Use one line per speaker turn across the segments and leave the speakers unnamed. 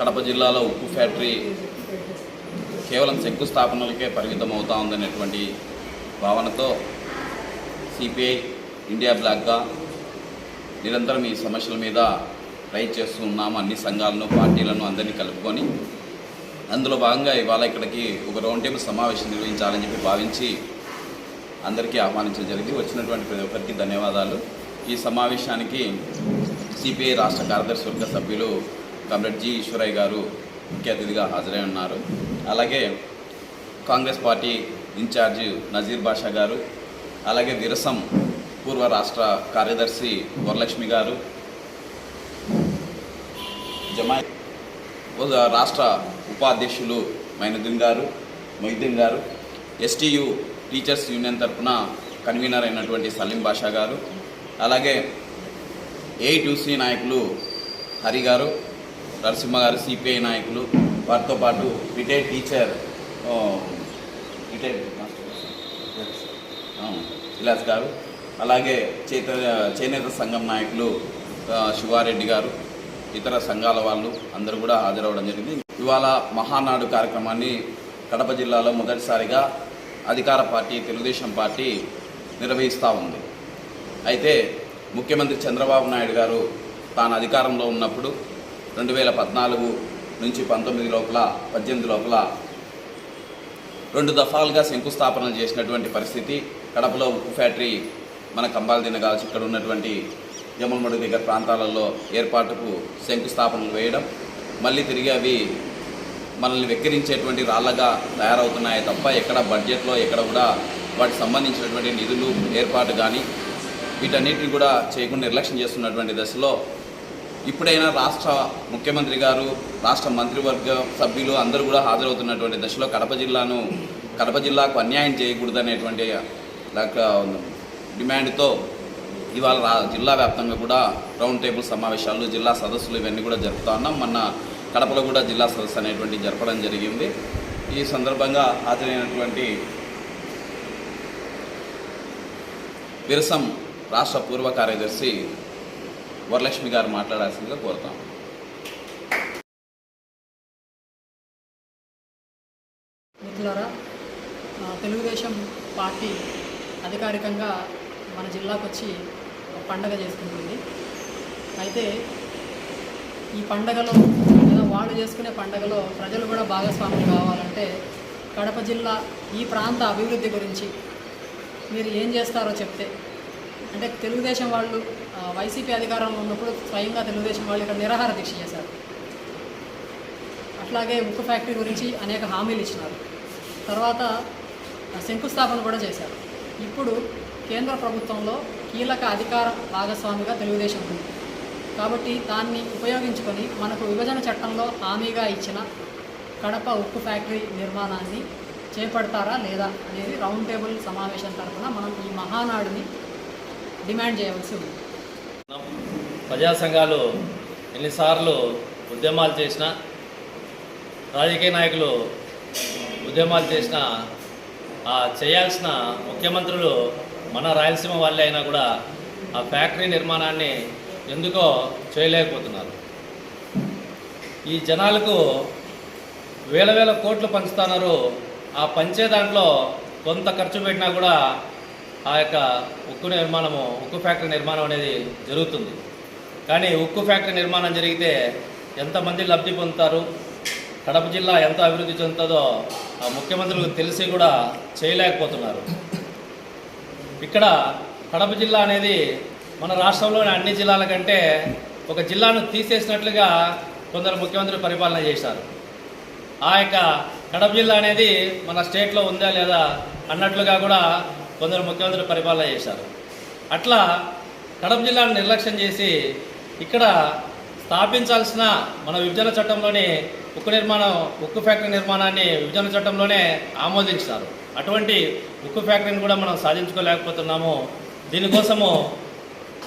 కడప జిల్లాలో ఉక్కు ఫ్యాక్టరీ కేవలం శంకుస్థాపనలకే పరిమితం అవుతా ఉందనేటువంటి భావనతో సిపిఐ ఇండియా బ్లాక్గా నిరంతరం ఈ సమస్యల మీద ట్రై చేస్తూ ఉన్నాము. అన్ని సంఘాలను పార్టీలను అందరినీ కలుపుకొని. అందులో భాగంగా ఇవాళ ఇక్కడికి ఒక రౌండ్ టేబుల్ సమావేశం నిర్వహించాలని చెప్పి భావించి అందరికీ ఆహ్వానించడం జరిగింది. వచ్చినటువంటి ప్రతి ఒక్కరికి ధన్యవాదాలు. ఈ సమావేశానికి సిపిఐ రాష్ట్ర కార్యదర్శి వర్గ సభ్యులు కమ్రేడ్ జి ఈశ్వరయ్య గారు ముఖ్య అతిథిగా హాజరై ఉన్నారు. అలాగే Congress party in charge Nazeer Basha గారు అలాగే విరసం పూర్వ రాష్ట్ర కార్యదర్శి వరలక్ష్మి గారు జమాయి రాష్ట్ర ఉపాధ్యక్షులు మైనుద్దీన్ గారు మొయిద్దీన్ గారు ఎస్టీయు టీచర్స్ యూనియన్ తరఫున కన్వీనర్ అయినటువంటి సలీం బాషా గారు అలాగే ఏఐటీసీ నాయకులు హరి గారు నరసింహ గారు సిపిఐ నాయకులు వారితో పాటు రిటైర్డ్ టీచర్ రిటైర్డ్ విలాస్ గారు అలాగే చేత చేనేత సంఘం నాయకులు శివారెడ్డి గారు ఇతర సంఘాల వాళ్ళు అందరూ కూడా హాజరవడం జరిగింది. ఇవాళ మహానాడు కార్యక్రమాన్ని కడప జిల్లాలో మొదటిసారిగా అధికార పార్టీ తెలుగుదేశం పార్టీ నిర్వహిస్తూ ఉంది. అయితే ముఖ్యమంత్రి చంద్రబాబు నాయుడు గారు తాను అధికారంలో ఉన్నప్పుడు రెండు వేల పద్నాలుగు నుంచి పంతొమ్మిది లోపల పద్దెనిమిది లోపల రెండు దఫాలుగా శంకుస్థాపన చేసినటువంటి పరిస్థితి. కడపలో ఉక్కు ఫ్యాక్టరీ మన కంబాలదిన కావచ్చు ఇక్కడ ఉన్నటువంటి జమ్మలమడు దగ్గర ప్రాంతాలలో ఏర్పాటుకు శంకుస్థాపనలు వేయడం. మళ్ళీ తిరిగి అవి మనల్ని వెక్కిరించేటువంటి రాళ్ళగా తయారవుతున్నాయి తప్ప ఎక్కడ బడ్జెట్లో ఎక్కడ కూడా వాటికి సంబంధించినటువంటి నిధులు ఏర్పాటు కానీ వీటన్నిటిని కూడా చేయకుండా నిర్లక్ష్యం చేస్తున్నటువంటి దశలో ఇప్పుడైనా రాష్ట్ర ముఖ్యమంత్రి గారు రాష్ట్ర మంత్రివర్గ సభ్యులు అందరూ కూడా హాజరవుతున్నటువంటి దశలో కడప జిల్లాను కడప జిల్లాకు అన్యాయం చేయకూడదనేటువంటి డిమాండ్తో ఇవాళ జిల్లా వ్యాప్తంగా కూడా రౌండ్ టేబుల్ సమావేశాలు జిల్లా సదస్సులు ఇవన్నీ కూడా జరుపుతా ఉన్నాం. మొన్న కడపలో కూడా జిల్లా సదస్సు అనేటువంటి జరపడం జరిగింది. ఈ సందర్భంగా హాజరైనటువంటి విరసం రాష్ట్ర పూర్వ కార్యదర్శి వరలక్ష్మి గారు మాట్లాడాల్సిందిగా కోరుతాం.
మిత్రులారా తెలుగుదేశం పార్టీ అధికారికంగా మన జిల్లాకు వచ్చి పండగ చేసుకుంటుంది. అయితే ఈ పండగలో లేదా వాళ్ళు చేసుకునే పండగలో ప్రజలు కూడా భాగస్వాములు కావాలంటే కడప జిల్లా ఈ ప్రాంత అభివృద్ధి గురించి మీరు ఏం చేస్తారో చెప్తే అంటే తెలుగుదేశం వాళ్ళు వైసీపీ అధికారంలో ఉన్నప్పుడు స్వయంగా తెలుగుదేశం వాళ్ళు ఇక్కడ నిరాహార దీక్ష చేశారు. అట్లాగే ఉక్కు ఫ్యాక్టరీ గురించి అనేక హామీలు ఇచ్చినారు. తర్వాత శంకుస్థాపన కూడా చేశారు. ఇప్పుడు కేంద్ర ప్రభుత్వంలో కీలక అధికార భాగస్వామిగా తెలుగుదేశం ఉంది. కాబట్టి దాన్ని ఉపయోగించుకొని మనకు విభజన చట్టంలో హామీగా ఇచ్చిన కడప ఉక్కు ఫ్యాక్టరీ నిర్మాణాన్ని చేపడతారా లేదా అనేది రౌండ్ టేబుల్ సమావేశం తరఫున మనం ఈ మహానాడుని డిమాండ్ చేయవలసి ఉంది.
ప్రజా సంఘాలు ఎన్నిసార్లు ఉద్యమాలు చేసినా రాజకీయ నాయకులు ఉద్యమాలు చేసినా ఆ చేయాల్సిన ముఖ్యమంత్రులు మన రాయలసీమ వాళ్ళే అయినా కూడా ఆ ఫ్యాక్టరీ నిర్మాణాన్ని ఎందుకో చేయలేకపోతున్నారు. ఈ జనాలకు వేల వేల కోట్లు పంచుతున్నారు. ఆ పంచే దాంట్లో కొంత ఖర్చు పెట్టినా కూడా ఆ యొక్క ఉక్కు నిర్మాణము ఉక్కు ఫ్యాక్టరీ నిర్మాణం అనేది జరుగుతుంది. కానీ ఉక్కు ఫ్యాక్టరీ నిర్మాణం జరిగితే ఎంతమంది లబ్ధి పొందుతారు? కడప జిల్లా ఎంత అభివృద్ధి చెందుతుందో ఆ ముఖ్యమంత్రులకు తెలిసి కూడా చేయలేకపోతున్నారు. ఇక్కడ కడప జిల్లా అనేది మన రాష్ట్రంలోని అన్ని జిల్లాల కంటే ఒక జిల్లాను తీసేసినట్లుగా కొందరు ముఖ్యమంత్రులు పరిపాలన చేశారు. ఆ యొక్క కడప జిల్లా అనేది మన స్టేట్లో ఉందా లేదా అన్నట్లుగా కూడా కొందరు ముఖ్యమంత్రులు పరిపాలన చేశారు. అట్లా కడప జిల్లాను నిర్లక్ష్యం చేసి ఇక్కడ స్థాపించాల్సిన మన విభజన చట్టంలోని ఉక్కు నిర్మాణం ఉక్కు ఫ్యాక్టరీ నిర్మాణాన్ని విభజన చట్టంలోనే ఆమోదించారు. అటువంటి ఉక్కు ఫ్యాక్టరీని కూడా మనం సాధించుకోలేకపోతున్నాము. దీనికోసము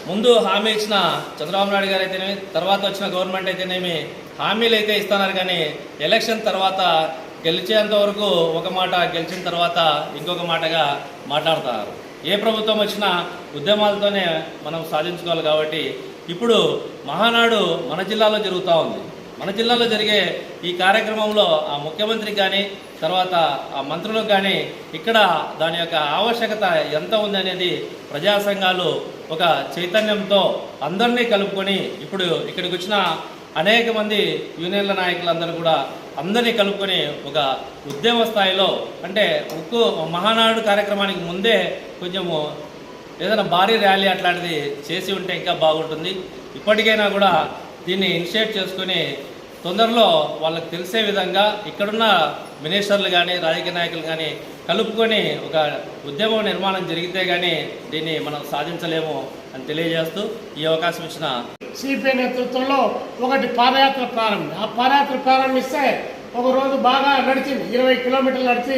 ముందు హామీ ఇచ్చిన చంద్రబాబు నాయుడు గారు అయితేనేమి తర్వాత వచ్చిన గవర్నమెంట్ అయితేనేమి హామీలు అయితే ఇస్తున్నారు కానీ ఎలక్షన్ తర్వాత గెలిచేంత వరకు ఒక మాట గెలిచిన తర్వాత ఇంకొక మాటగా మాట్లాడతారు. ఏ ప్రభుత్వం వచ్చినా ఉద్యమాలతోనే మనం సాధించుకోవాలి కాబట్టి ఇప్పుడు మహానాడు మన జిల్లాలో జరుగుతూ ఉంది. మన జిల్లాలో జరిగే ఈ కార్యక్రమంలో ఆ ముఖ్యమంత్రికి కానీ తర్వాత ఆ మంత్రులకు కానీ ఇక్కడ దాని యొక్క ఆవశ్యకత ఎంత ఉంది అనేది ప్రజా సంఘాలు ఒక చైతన్యంతో అందరినీ కలుపుకొని ఇప్పుడు ఇక్కడికి వచ్చిన అనేక మంది యూనియన్ల నాయకులందరూ కూడా అందరినీ కలుపుకొని ఒక ఉద్యమ స్థాయిలో అంటే ఉక్కు మహానాడు కార్యక్రమానికి ముందే కొంచెము ఏదైనా భారీ ర్యాలీ అట్లాంటిది చేసి ఉంటే ఇంకా బాగుంటుంది. ఇప్పటికైనా కూడా దీన్ని ఇనిషియేట్ చేసుకొని తొందరలో వాళ్ళకి తెలిసే విధంగా ఇక్కడున్న మినిస్టర్లు కానీ రాజకీయ నాయకులు కానీ కలుపుకొని ఒక ఉద్యమం నిర్మాణం జరిగితే కానీ దీన్ని మనం సాధించలేము అని తెలియజేస్తూ ఈ అవకాశం ఇచ్చిన
సిపిఐ నేతృత్వంలో ఒకటి పాదయాత్ర ప్రారంభం. ఆ పాదయాత్ర ప్రారంభిస్తే ఒక రోజు బాగా నడిచింది. ఇరవై కిలోమీటర్లు నడిచి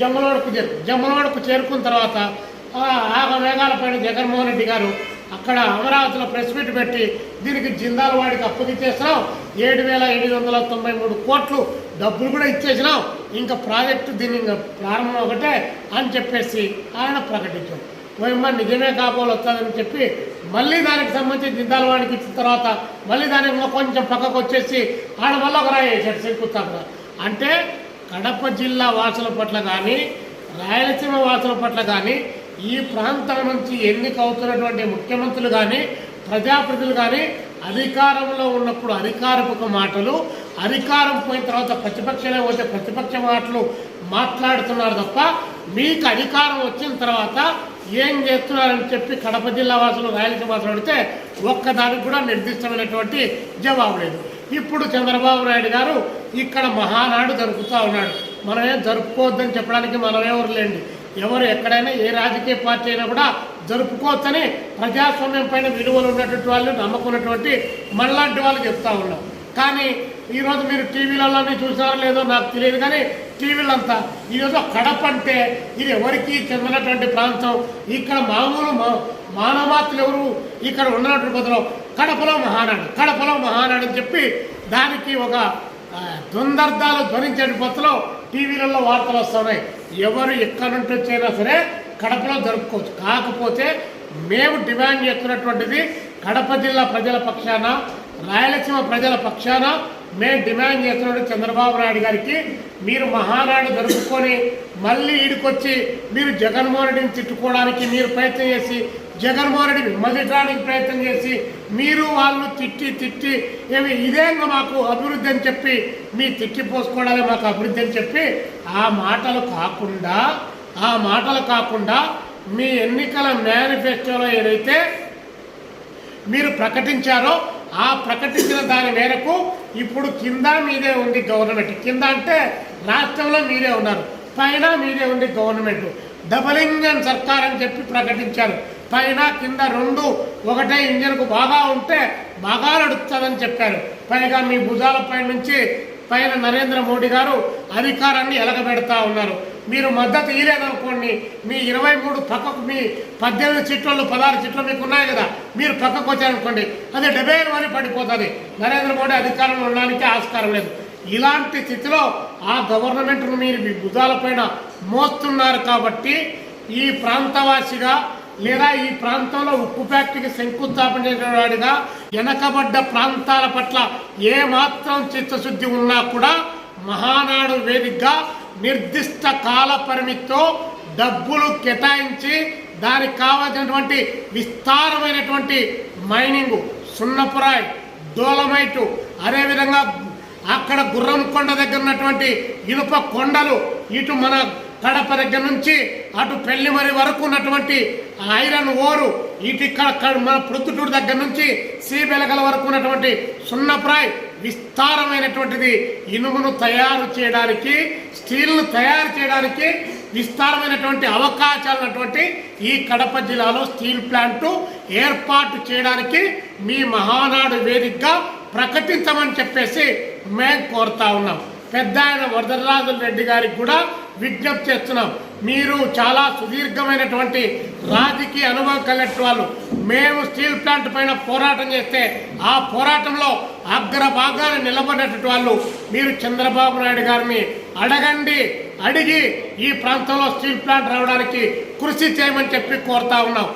జమ్మలోడకు చేరు జమ్మలోడకు చేరుకున్న తర్వాత ఆ ఆగ పైన జగన్మోహన్ రెడ్డి గారు అక్కడ అమరావతిలో ప్రెస్ మీట్ పెట్టి దీనికి జిందాల్ వాడికి అప్పగిచ్చేసినాం ఏడు వేల ఎనిమిది వందల తొంభై మూడు కోట్లు డబ్బులు కూడా ఇచ్చేసినాం. ఇంకా ప్రాజెక్టు దీన్ని ఇంకా ప్రారంభం ఒకటే అని చెప్పేసి ఆయన ప్రకటించారు. ఓయమ్మ నిజమే కాబోలు వస్తుందని చెప్పి మళ్ళీ దానికి సంబంధించి జిందాల వాడికి ఇచ్చిన తర్వాత మళ్ళీ దానికి కొంచెం పక్కకు వచ్చేసి ఆడ వల్ల ఒక రాయి వేసాడు శంకుస్థాపన. అంటే కడప జిల్లా వాసుల పట్ల కానీ రాయలసీమ వాసుల పట్ల కానీ ఈ ప్రాంతం నుంచి ఎన్నిక అవుతున్నటువంటి ముఖ్యమంత్రులు కానీ ప్రజాప్రతినిధులు కానీ అధికారంలో ఉన్నప్పుడు అధికారపు మాటలు అధికారం పోయిన తర్వాత ప్రతిపక్షమే పోతే ప్రతిపక్ష మాటలు మాట్లాడుతున్నారు తప్ప మీకు అధికారం వచ్చిన తర్వాత ఏం చేస్తున్నారని చెప్పి కడప జిల్లా వాసులు రాయలసీమ వాసులు అడిగితే ఒక్కదానికి కూడా నిర్దిష్టమైనటువంటి జవాబు లేదు. ఇప్పుడు చంద్రబాబు నాయుడు గారు ఇక్కడ మహానాడు జరుపుతూ ఉన్నాడు. మనమేం జరుపుకోవద్దని చెప్పడానికి మనమేవరు లేండి ఎవరు ఎక్కడైనా ఏ రాజకీయ పార్టీ అయినా కూడా జరుపుకోవచ్చని ప్రజాస్వామ్యం పైన విలువలు ఉన్నటువంటి వాళ్ళు నమ్మకున్నటువంటి మనలాంటి వాళ్ళు చెప్తా ఉన్నాం. కానీ ఈరోజు మీరు టీవీలలోనే చూసారో లేదో నాకు తెలియదు కానీ టీవీలంతా. ఈరోజు కడప అంటే ఇది ఎవరికి చెందినటువంటి ప్రాంతం. ఇక్కడ మామూలు మా- ఎవరు ఇక్కడ ఉన్నటువంటి బదులు కడపలో మహానాడు కడపలో మహానాడు అని చెప్పి దానికి ఒక దుందర్ధాలు ధ్వనించే పద్ధతిలో టీవీలలో వార్తలు వస్తున్నాయి. ఎవరు ఎక్కడి నుండి వచ్చినా సరే కడపలో జరుపుకోవచ్చు. కాకపోతే మేము డిమాండ్ చేస్తున్నటువంటిది కడప జిల్లా ప్రజల పక్షాన రాయలసీమ ప్రజల పక్షాన మేము డిమాండ్ చేస్తున్నాడు చంద్రబాబు నాయుడు గారికి మీరు మహానాడు జరుపుకొని మళ్ళీ ఈడికొచ్చి మీరు జగన్మోహన్ రెడ్డిని తిట్టుకోవడానికి మీరు ప్రయత్నం చేసి జగన్మోహన్ రెడ్డి విమర్శించడానికి ప్రయత్నం చేసి మీరు వాళ్ళు తిట్టి తిట్టి ఏమి ఇదేంగా మాకు అభివృద్ధి అని చెప్పి మీ తిట్టి పోసుకోవడాలే మాకు అభివృద్ధి అని చెప్పి ఆ మాటలు కాకుండా ఆ మాటలు కాకుండా మీ ఎన్నికల మేనిఫెస్టోలో ఏదైతే మీరు ప్రకటించారో ఆ ప్రకటించిన దాని మేరకు ఇప్పుడు కింద మీదే ఉంది గవర్నమెంట్. కింద అంటే రాష్ట్రంలో మీరే ఉన్నారు. పైన మీదే ఉంది గవర్నమెంట్. డబల్ ఇంజన్ సర్కార్ అని చెప్పి ప్రకటించారు. పైన కింద రెండు ఒకటే ఇంజన్కు బాగా ఉంటే బాగా నడుస్తుందని చెప్పారు. పైగా మీ భుజాల పై నుంచి పైన నరేంద్ర మోడీ గారు అధికారాన్ని ఎలగబెడతా ఉన్నారు. మీరు మద్దతు ఇయ్యలేదనుకోండి మీ ఇరవై మూడు పక్కకు మీ పద్దెనిమిది చిట్లు పదహారు చిట్లు మీకు ఉన్నాయి కదా మీరు పక్కకు వచ్చారనుకోండి అది డెబ్బై అని పడిపోతుంది. నరేంద్ర మోడీ అధికారంలో ఉండడానికి ఆస్కారం లేదు. ఇలాంటి స్థితిలో ఆ గవర్నమెంట్ను మీరు మీ భుజాలపైన మోస్తున్నారు కాబట్టి ఈ ప్రాంతవాసిగా లేదా ఈ ప్రాంతంలో ఉప్పు ఫ్యాక్టరీకి శంకుస్థాపన చేసిన వాడిగా వెనకబడ్డ ప్రాంతాల పట్ల ఏమాత్రం చిత్తశుద్ధి ఉన్నా కూడా మహానాడు వేదికగా నిర్దిష్ట కాల పరిమితితో డబ్బులు కేటాయించి దానికి కావాల్సినటువంటి విస్తారమైనటువంటి మైనింగ్ సున్నపురాయ్ డోలమైటు అదేవిధంగా అక్కడ గుర్రం కొండ దగ్గర ఉన్నటువంటి ఇనుప కొండలు ఇటు మన కడప దగ్గర నుంచి అటు పెళ్ళిమరి వరకు ఉన్నటువంటి ఐరన్ ఓరు ఇటు ఇక్కడ క- మన ప్రొద్దుటూరు దగ్గర నుంచి సీబెలగల వరకు ఉన్నటువంటి సున్నప్రాయ్ విస్తారమైనటువంటిది ఇనుమును తయారు చేయడానికి స్టీల్ను తయారు చేయడానికి విస్తారమైనటువంటి అవకాశాలు ఉన్నటువంటి ఈ కడప జిల్లాలో స్టీల్ ప్లాంట్ ఏర్పాటు చేయడానికి మీ మహానాడు వేదికగా ప్రకటించమని చెప్పేసి మేము కోరుతా ఉన్నాం. పెద్ద ఆయన వరదరాజు రెడ్డి గారికి కూడా విజ్ఞప్తి చేస్తున్నాం. మీరు చాలా సుదీర్ఘమైనటువంటి రాజకీయ అనుభవం కలిగిన వాళ్ళు. మేము స్టీల్ ప్లాంట్ పైన పోరాటం చేస్తే ఆ పోరాటంలో అగ్రభాగాన నిలబడినటువంటి వాళ్ళు. మీరు చంద్రబాబు నాయుడు గారిని అడగండి అడిగి ఈ ప్రాంతంలో స్టీల్ ప్లాంట్ రావడానికి కృషి చేయమని చెప్పి కోరుతా ఉన్నాం.